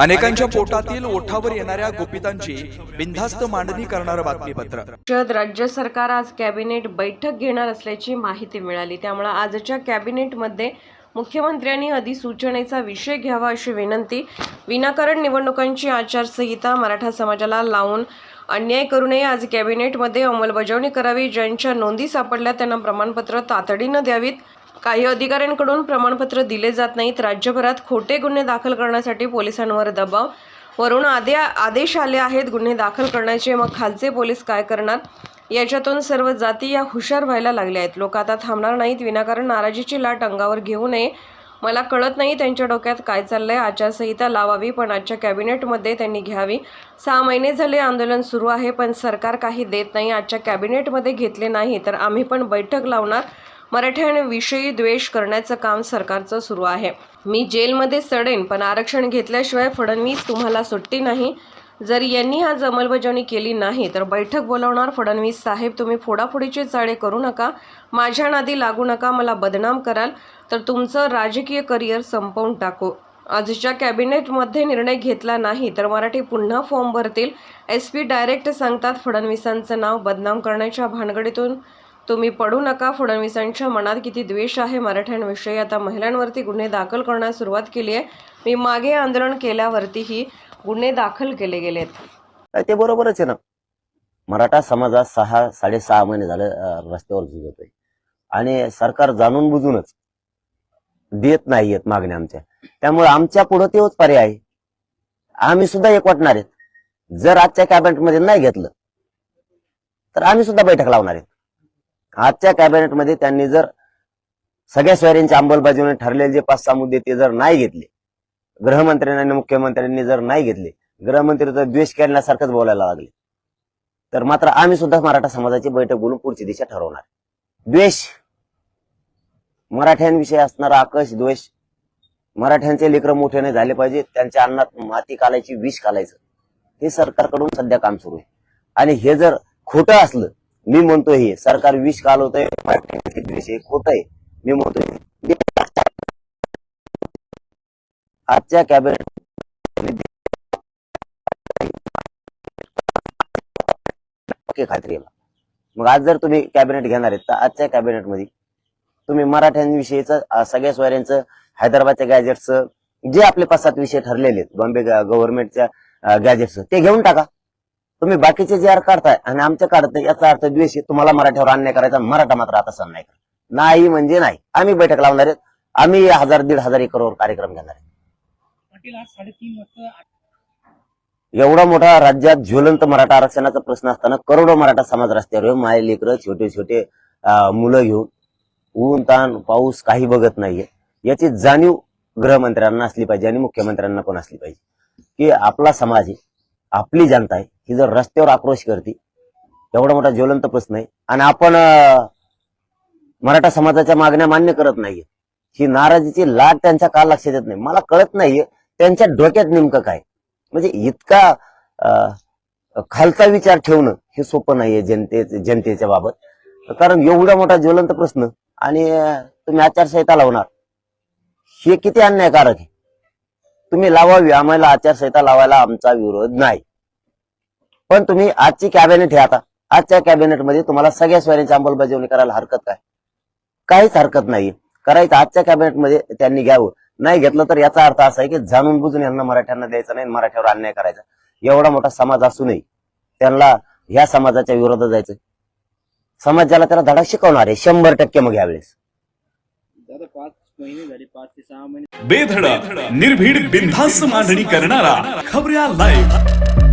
अनेकांच्या पोटातील ओठावर येणाऱ्या गोपितांची बिनधास्त मांडणी करणारं बातमीपत्र. राज्यात राज्य सरकार आज कॅबिनेट बैठक घेणार असल्याची माहिती मिळाली. त्यामुळे आजच्या कॅबिनेटमध्ये मुख्यमंत्र्यांनी अधिसूचनेचा विषय घ्यावा अशी विनंती. विनाकारण निवडणुकांची आचारसंहिता मराठा समाजाला लावून अन्याय करू नये. आज कॅबिनेटमध्ये अंमलबजावणी करावी. ज्यांच्या नोंदी सापडल्या त्यांना प्रमाणपत्र तातडीनं द्यावीत. काही अधिकाऱ्यांकडून प्रमाणपत्र दिले जात नाहीत. राज्यभरात खोटे गुन्हे दाखल करण्यासाठी पोलिसांवर दबाव. वरून आदे आदेश आले आहेत. गुन्हे दाखल करण्याचे मग खालचे पोलीस काय करणार? याच्यातून सर्व जाती या हुशार व्हायला लागल्या आहेत. लोक आता थांबणार नाहीत. विनाकारण नाराजीची लाट अंगावर घेऊ नये. मला कळत नाही त्यांच्या डोक्यात काय चाललंय. आचारसंहिता लावावी पण आजच्या कॅबिनेटमध्ये त्यांनी घ्यावी. सहा महिने झाले आंदोलन सुरू आहे पण सरकार काही देत नाही. आजच्या कॅबिनेटमध्ये घेतले नाही तर आम्ही पण बैठक लावणार. मराठ्यांविषयी द्वेष करण्याचं काम सरकारचं सुरू आहे. मी जेलमध्ये सडेन पण आरक्षण घेतल्याशिवाय फडणवीस तुम्हाला सुट्टी नाही. जर यांनी आज अंमलबजावणी केली नाही तर बैठक बोलावणार फडणवीस साहेब. तुम्ही फोडाफोडीचे चाळे करू नका. माझ्या नादी लागू नका. मला बदनाम कराल. तर तुमचं राजकीय करिअर संपवून टाकू. आजच्या कॅबिनेटमध्ये निर्णय घेतला नाही तर मराठी पुन्हा फॉर्म भरतील. एस पी डायरेक्ट सांगतात फडणवीसांचं नाव बदनाम करण्याच्या भानगडीतून. तुम्ही पडू नका. फडणवीसांच्या मनात किती द्वेष आहे मराठ्यांविषयी. आता महिलांवरती गुन्हे दाखल करण्यास सुरुवात केली आहे. मी मागे आंदोलन केल्यावरतीही गुन्हे दाखल केले गेलेत. ते बरोबरच आहे ना. मराठा समाजात सहा साडेसहा महिने झाले रस्त्यावर झुजतोय आणि सरकार जाणून बुजूनच देत नाहीयेत मागण्या आमच्या. त्यामुळे आमच्या पुढे तेच पर्याय आहे. आम्ही सुद्धा एकवटणार आहेत. जर आजच्या कॅबिनेटमध्ये नाही घेतलं तर आम्ही सुद्धा बैठक लावणार आहेत. आजच्या कॅबिनेटमध्ये त्यांनी जर सगळ्या सोयऱ्यांची अंमलबजावणी ठरलेले जे पाच सहा मुद्दे ते जर नाही घेतले गृहमंत्र्यांनी आणि मुख्यमंत्र्यांनी जर नाही घेतले गृहमंत्री तर द्वेष करण्यासारखंच बोलायला लागले तर मात्र आम्ही सुद्धा मराठा समाजाची बैठक बोलून पुढची दिशा ठरवणार. द्वेष मराठ्यांविषयी असणारा आकश द्वेष मराठ्यांचे लेकर मोठे नाही झाले पाहिजे त्यांच्या अन्नात माती कालायची विष कालायचं हे सरकारकडून सध्या काम सुरू आहे. आणि हे जर खोटं असलं मी म्हणतोय हे सरकार विष कालवतंय मराठ्यांचे द्वेष हे खोटं आहे. मी म्हणतोय आजच्या कॅबिनेट खात्री मग आज जर तुम्ही कॅबिनेट घेणार आहेत तर आजच्या कॅबिनेटमध्ये तुम्ही मराठ्यांविषयीचं सगळ्या सोयऱ्यांचं हैदराबादच्या गॅजेटचं जे आपले पाच सात विषय ठरलेले आहेत बॉम्बे गव्हर्नमेंटच्या गॅजेटचं ते घेऊन टाका. तुम्ही बाकीचे जे आर काढताय आणि आमच्या काढताय याचा अर्थ द्वेष तुम्हाला मराठ्यावर अन्याय करायचा मराठा मात्र आता सण नाही नाही म्हणजे नाही. आम्ही बैठक लावणार आहेत. आम्ही हजार दीड हजार एकरवर कार्यक्रम घेणार आहे पाटील आज साडेतीन वाजता एवढा मोठा राज्यात ज्वलंत मराठा आरक्षणाचा प्रश्न असताना करोडो मराठा समाज रस्त्यावर माय लेकरं छोटे छोटे मुलं घेऊन ऊन ताण पाऊस काही बघत नाहीये. याची जाणीव गृहमंत्र्यांना असली पाहिजे आणि मुख्यमंत्र्यांना पण असली पाहिजे. की आपला समाज आहे आपली जनता आहे ही जर रस्त्यावर आक्रोश करते एवढा मोठा ज्वलंत प्रश्न आहे. आणि आपण मराठा समाजाच्या मागण्या मान्य करत नाहीये. ही नाराजीची लाट त्यांच्या का लक्षात येत नाही. मला कळत नाहीये त्यांच्या डोक्यात नेमकं काय? म्हणजे इतका खालचा विचार ठेवणं हे सोपं नाहीये जनते जनतेच्या बाबत. कारण एवढा मोठा ज्वलंत प्रश्न आणि तुम्ही आचारसंहिता लावणार. हे किती अन्यायकारक आहे? तुम्ही लावावी आम्हाला आचारसंहिता लावायला आमचा विरोध नाही. पण तुम्ही आजची कॅबिनेट हे आता आजच्या कॅबिनेटमध्ये तुम्हाला सगळ्या सोयऱ्यांची अंमलबजावणी करायला हरकत काय? काहीच हरकत नाही करायचं आजच्या कॅबिनेटमध्ये त्यांनी घ्यावं. नाही घेतलं तर याचा अर्थ असा आहे की जाणून बुजून यांना मराठ्यांना द्यायचं नाही मराठ्यावर अन्याय करायचा. एवढा मोठा समाज असूनही त्यांना ह्या समाजाच्या विरोधात जायचं समाजाला त्याला धडा शिकवणार आहे शंभर टक्के मग यावेळेस. दादा पाच महिने झाले पाच ते सहा महिने. बेधडक निर्भीड बिनधास्त मांडणी करणारा खबऱ्या लाईव्ह